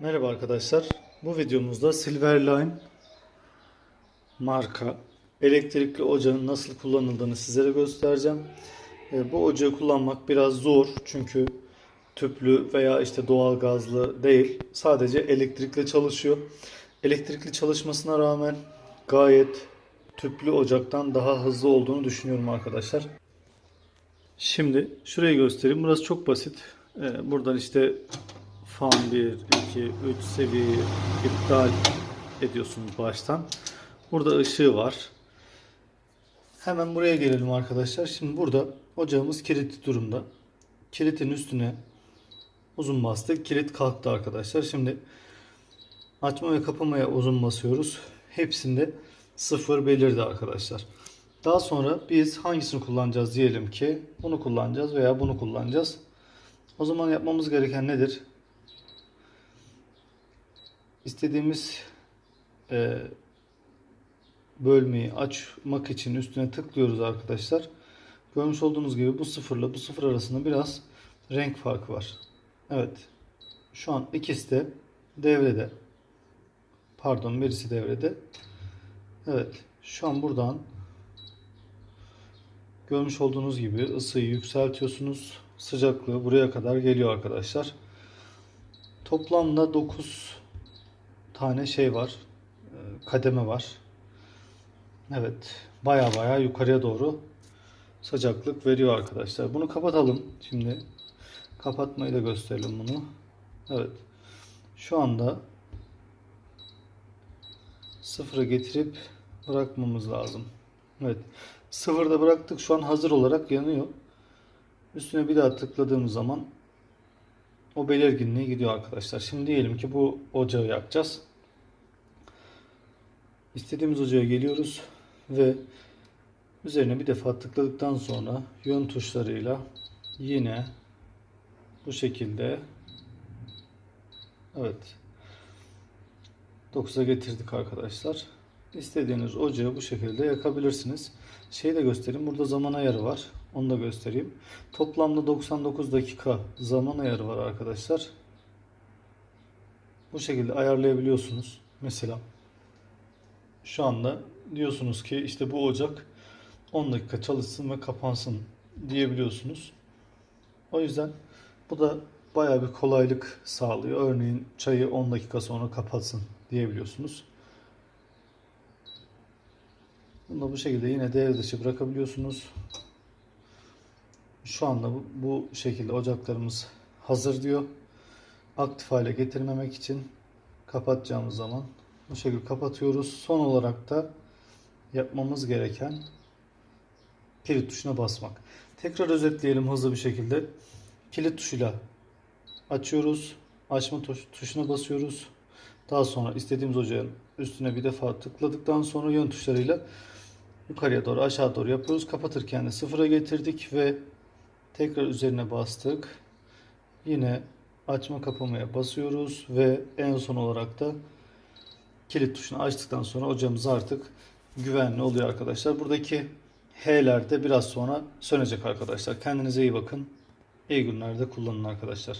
Merhaba arkadaşlar. Bu videomuzda Silverline marka elektrikli ocağın nasıl kullanıldığını sizlere göstereceğim. E, Bu ocağı kullanmak biraz zor çünkü tüplü veya işte doğal gazlı değil. Sadece elektrikle çalışıyor. Elektrikli çalışmasına rağmen gayet tüplü ocaktan daha hızlı olduğunu düşünüyorum arkadaşlar. Şimdi şurayı göstereyim. Burası çok basit. Ee, buradan işte fan 1, 2, 3 seviyeyi iptal ediyorsunuz baştan. Burada ışığı var. Hemen buraya gelelim arkadaşlar. Şimdi burada ocağımız kilitli durumda. Kilitin üstüne uzun bastık. Kilit kalktı arkadaşlar. Şimdi açma ve kapamaya uzun basıyoruz. Hepsinde sıfır belirdi arkadaşlar. Daha sonra biz hangisini kullanacağız diyelim ki bunu kullanacağız veya bunu kullanacağız. O zaman yapmamız gereken nedir? İstediğimiz e, bölmeyi açmak için üstüne tıklıyoruz arkadaşlar. Görmüş olduğunuz gibi bu sıfırla bu sıfır arasında biraz renk farkı var. Evet. Şu an ikisi de devrede. Pardon birisi devrede. Evet. Şu an buradan Görmüş olduğunuz gibi ısıyı yükseltiyorsunuz. Sıcaklığı buraya kadar geliyor arkadaşlar. Toplamda 9 tane şey var. e, Kademe var. Evet. Baya baya yukarıya doğru sıcaklık veriyor arkadaşlar. Bunu kapatalım. Şimdi kapatmayı da gösterelim bunu. Evet. Şu anda sıfıra getirip bırakmamız lazım. Evet. Sıfırda bıraktık. Şu an hazır olarak yanıyor. Üstüne bir daha tıkladığımız zaman o belirginliğe gidiyor arkadaşlar. Şimdi diyelim ki bu ocağı yakacağız. İstediğimiz ocağa geliyoruz ve üzerine bir defa tıkladıktan sonra yön tuşlarıyla yine bu şekilde evet 9'a getirdik arkadaşlar. İstediğiniz ocağı bu şekilde yakabilirsiniz. Şeyi de göstereyim. Burada zaman ayarı var. Onu da göstereyim. Toplamda 99 dakika zaman ayarı var arkadaşlar. Bu şekilde ayarlayabiliyorsunuz. Mesela şu anda diyorsunuz ki işte bu ocak 10 dakika çalışsın ve kapansın diyebiliyorsunuz. O yüzden bu da bayağı bir kolaylık sağlıyor. Örneğin çayı 10 dakika sonra kapatsın diyebiliyorsunuz. Bunu da bu şekilde yine devre dışı bırakabiliyorsunuz. Şu anda bu, bu şekilde ocaklarımız hazır diyor. Aktif hale getirmemek için kapatacağımız zaman bu şekilde kapatıyoruz. Son olarak da yapmamız gereken kilit tuşuna basmak. Tekrar özetleyelim hızlı bir şekilde. Kilit tuşuyla açıyoruz. Açma tuş- tuşuna basıyoruz. Daha sonra istediğimiz ocağın üstüne bir defa tıkladıktan sonra yön tuşlarıyla yukarıya doğru aşağı doğru yapıyoruz. Kapatırken de sıfıra getirdik ve tekrar üzerine bastık. Yine açma kapamaya basıyoruz ve en son olarak da kilit tuşunu açtıktan sonra ocağımız artık güvenli oluyor arkadaşlar. Buradaki H'ler de biraz sonra sönecek arkadaşlar. Kendinize iyi bakın. İyi günlerde kullanın arkadaşlar.